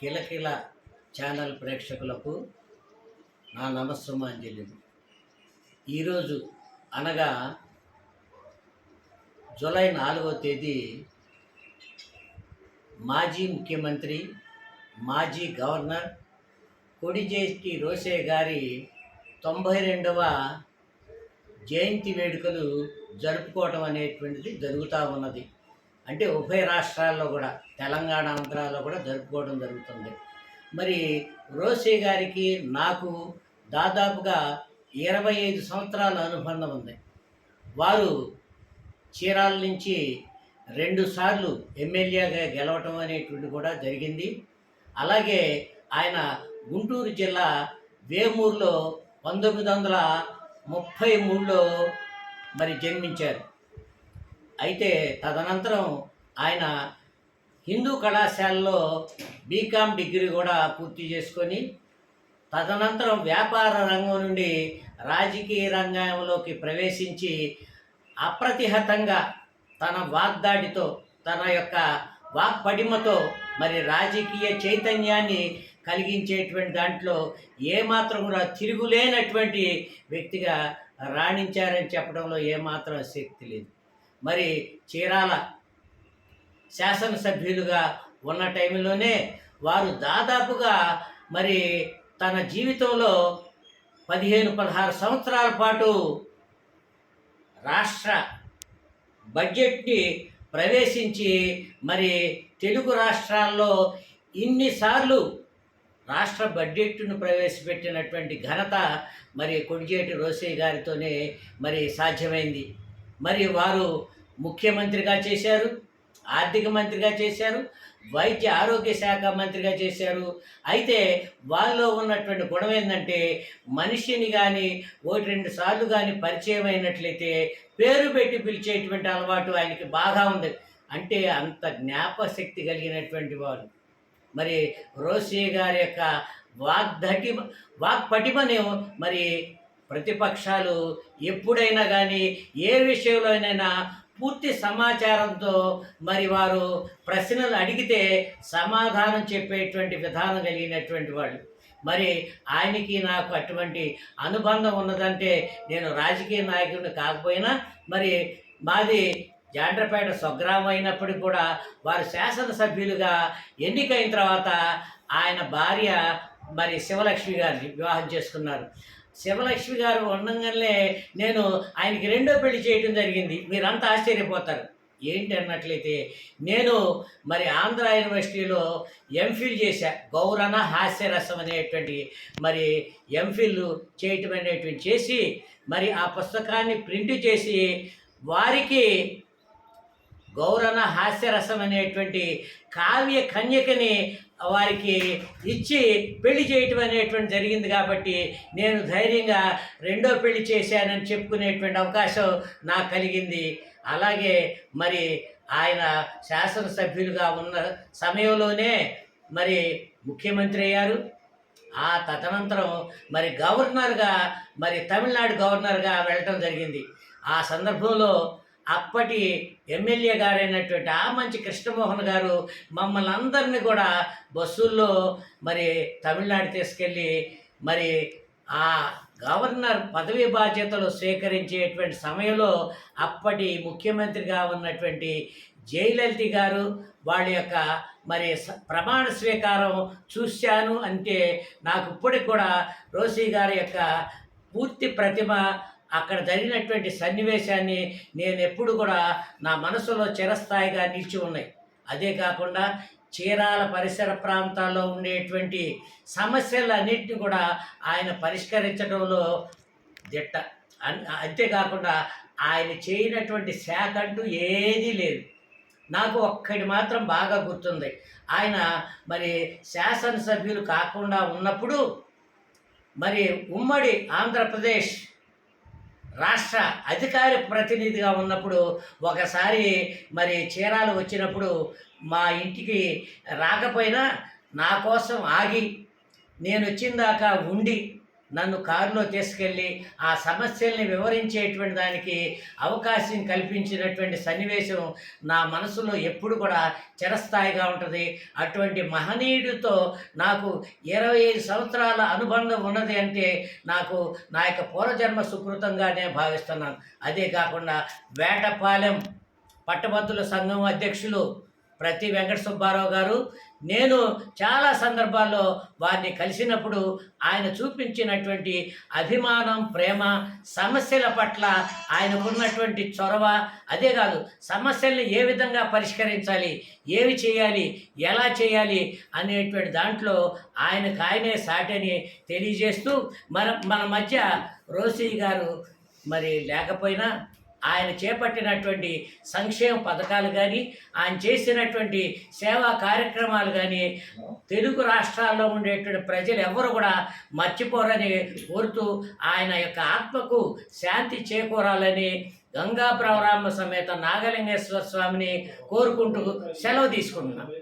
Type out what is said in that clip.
కిలకిల ఛానల్ ప్రేక్షకులకు నా నమస్సుమాంజలిలు ఈరోజు అనగా జూలై నాలుగో తేదీ మాజీ ముఖ్యమంత్రి మాజీ గవర్నర్ కొడిజేటి రోసే గారి తొంభై రెండవ జయంతి వేడుకలు జరుపుకోవటం అనేటువంటిది జరుగుతూ ఉన్నది. అంటే ఉభయ రాష్ట్రాల్లో కూడా తెలంగాణ ఆంధ్రాలో కూడా జరుపుకోవడం జరుగుతుంది. మరి రోసే గారికి నాకు దాదాపుగా ఇరవై ఐదు సంవత్సరాల అనుబంధం ఉంది. వారు చీరాల నుంచి రెండు సార్లు ఎమ్మెల్యేగా గెలవటం అనేటువంటి కూడా జరిగింది. అలాగే ఆయన గుంటూరు జిల్లా వేమూరులో పంతొమ్మిది వందల ముప్పై మూడులో మరి జన్మించారు. అయితే తదనంతరం ఆయన హిందూ కళాశాలలో బీకామ్ డిగ్రీ కూడా పూర్తి చేసుకొని తదనంతరం వ్యాపార రంగం నుండి రాజకీయ రంగంలోకి ప్రవేశించి అప్రతిహతంగా తన వాగ్దాడితో తన యొక్క వాక్పడిమతో మరి రాజకీయ చైతన్యాన్ని కలిగించేటువంటి దాంట్లో ఏమాత్రం కూడా తిరుగులేనటువంటి వ్యక్తిగా రాణించారని చెప్పడంలో ఏమాత్రం శక్తి లేదు. మరి చీరాల శాసనసభ్యులుగా ఉన్న టైంలోనే వారు దాదాపుగా మరి తన జీవితంలో పదిహేను పదహారు సంవత్సరాల పాటు రాష్ట్ర బడ్జెట్ని ప్రవేశించి మరి తెలుగు రాష్ట్రాల్లో ఇన్నిసార్లు రాష్ట్ర బడ్జెట్ను ప్రవేశపెట్టినటువంటి ఘనత మరి కొడిజేటి రోసయ్య గారితోనే మరి సాధ్యమైంది. మరి వారు ముఖ్యమంత్రిగా చేశారు ఆర్థిక మంత్రిగా చేశారు వైద్య ఆరోగ్య శాఖ మంత్రిగా చేశారు. అయితే వాళ్ళలో ఉన్నటువంటి గుణం ఏంటంటే మనిషిని కానీ ఒకటి రెండు సార్లు కానీ పరిచయం అయినట్లయితే పేరు పెట్టి పిలిచేటువంటి అలవాటు ఆయనకి బాగా ఉంది. అంటే అంత జ్ఞాపశక్తి కలిగినటువంటి వారు మరి రోసే గారి యొక్క వాగ్దటి వాక్పటిమని మరి ప్రతిపక్షాలు ఎప్పుడైనా కానీ ఏ విషయంలోనైనా పూర్తి సమాచారంతో మరి వారు ప్రశ్నలు అడిగితే సమాధానం చెప్పేటువంటి విధానం కలిగినటువంటి వాళ్ళు. మరి ఆయనకి నాకు అటువంటి అనుబంధం ఉన్నదంటే నేను రాజకీయ నాయకుడిని కాకపోయినా మరి మాది జాండ్రపేట స్వగ్రామం అయినప్పటికీ కూడా వారు శాసనసభ్యులుగా ఎన్నికైన తర్వాత ఆయన భార్య మరి శివలక్ష్మి గారిని వివాహం చేసుకున్నారు. శివలక్ష్మి గారు ఉండగానే నేను ఆయనకి రెండో పెళ్ళి చేయడం జరిగింది. మీరంతా ఆశ్చర్యపోతారు. ఏంటి అన్నట్లయితే నేను మరి ఆంధ్ర యూనివర్సిటీలో ఎంఫిల్ చేశా. గౌరణ హాస్యరసం అనేటువంటి మరి ఎంఫిల్ చేయటం అనేటువంటి చేసి మరి ఆ పుస్తకాన్ని ప్రింట్ చేసి వారికి గౌరణ హాస్యరసం అనేటువంటి కావ్య కన్యకని వారికి ఇచ్చి పెళ్ళి చేయటం అనేటువంటి జరిగింది కాబట్టి నేను ధైర్యంగా రెండో పెళ్ళి చేశానని చెప్పుకునేటువంటి అవకాశం నాకు కలిగింది. అలాగే మరి ఆయన శాసనసభ్యులుగా ఉన్న సమయంలోనే మరి ముఖ్యమంత్రి అయ్యారు. ఆ తదనంతరం మరి గవర్నర్గా మరి తమిళనాడు గవర్నర్గా వెళ్ళటం జరిగింది. ఆ సందర్భంలో అప్పటి ఎమ్మెల్యే గారైనటువంటి ఆ మంచి కృష్ణమోహన్ గారు మమ్మల్ని అందరినీ కూడా బస్సుల్లో మరి తమిళనాడు తీసుకెళ్ళి మరి ఆ గవర్నర్ పదవి బాధ్యతలు స్వీకరించేటువంటి సమయంలో అప్పటి ముఖ్యమంత్రిగా ఉన్నటువంటి జయలలిత గారు వాళ్ళ యొక్క మరి స- ప్రమాణ స్వీకారం చూశాను అంటే నాకు ఇప్పటికి కూడా రోసీ గారి యొక్క పూర్తి ప్రతిమ అక్కడ జరిగినటువంటి సన్నివేశాన్ని నేను ఎప్పుడు కూడా నా మనసులో చిరస్థాయిగా నిలిచి ఉన్నాయి. అదే కాకుండా చీరాల పరిసర ప్రాంతాల్లో ఉండేటువంటి సమస్యలన్నింటినీ కూడా ఆయన పరిష్కరించడంలో దిట్ట. అన్- అంతేకాకుండా ఆయన చేయనటువంటి శాఖ అంటూ ఏదీ లేదు. నాకు ఒక్కటి మాత్రం బాగా గుర్తుంది. ఆయన మరి శాసనసభ్యులు కాకుండా ఉన్నప్పుడు మరి ఉమ్మడి ఆంధ్రప్రదేశ్ రాష్ట్ర అధికార ప్రతినిధిగా ఉన్నప్పుడు ఒకసారి మరి చీరాలు వచ్చినప్పుడు మా ఇంటికి రాకపోయినా నా కోసం ఆగి నేను వచ్చిందాక ఉండి నన్ను కారులో తీసుకెళ్ళి ఆ సమస్యల్ని వివరించేటువంటి దానికి అవకాశం కల్పించినటువంటి సన్నివేశం నా మనసులో ఎప్పుడు కూడా చిరస్థాయిగా ఉంటుంది. అటువంటి మహనీయుడితో నాకు ఇరవై ఐదు సంవత్సరాల అనుబంధం ఉన్నది అంటే నాకు నా యొక్క పూర్వజన్మ సుకృతంగానే భావిస్తున్నాను. అదే కాకుండా వేటపాలెం పట్టభద్రుల సంఘం అధ్యక్షులు ప్రతి వెంకట సుబ్బారావు గారు నేను చాలా సందర్భాల్లో వారిని కలిసినప్పుడు ఆయన చూపించినటువంటి అభిమానం ప్రేమ సమస్యల పట్ల ఆయనకున్నటువంటి చొరవ అదే కాదు సమస్యల్ని ఏ విధంగా పరిష్కరించాలి ఏవి చేయాలి ఎలా చేయాలి అనేటువంటి దాంట్లో ఆయనకు ఆయనే సాటని తెలియజేస్తూ మన మన మధ్య రోసీ గారు మరి లేకపోయినా ఆయన చేపట్టినటువంటి సంక్షేమ పథకాలు కానీ ఆయన చేసినటువంటి సేవా కార్యక్రమాలు కానీ తెలుగు రాష్ట్రాల్లో ఉండేటువంటి ప్రజలు ఎవరు కూడా మర్చిపోరని కోరుతూ ఆయన యొక్క ఆత్మకు శాంతి చేకూరాలని గంగా ప్రవరామ సమేత నాగలింగేశ్వర స్వామిని కోరుకుంటూ సెలవు తీసుకుంటున్నాను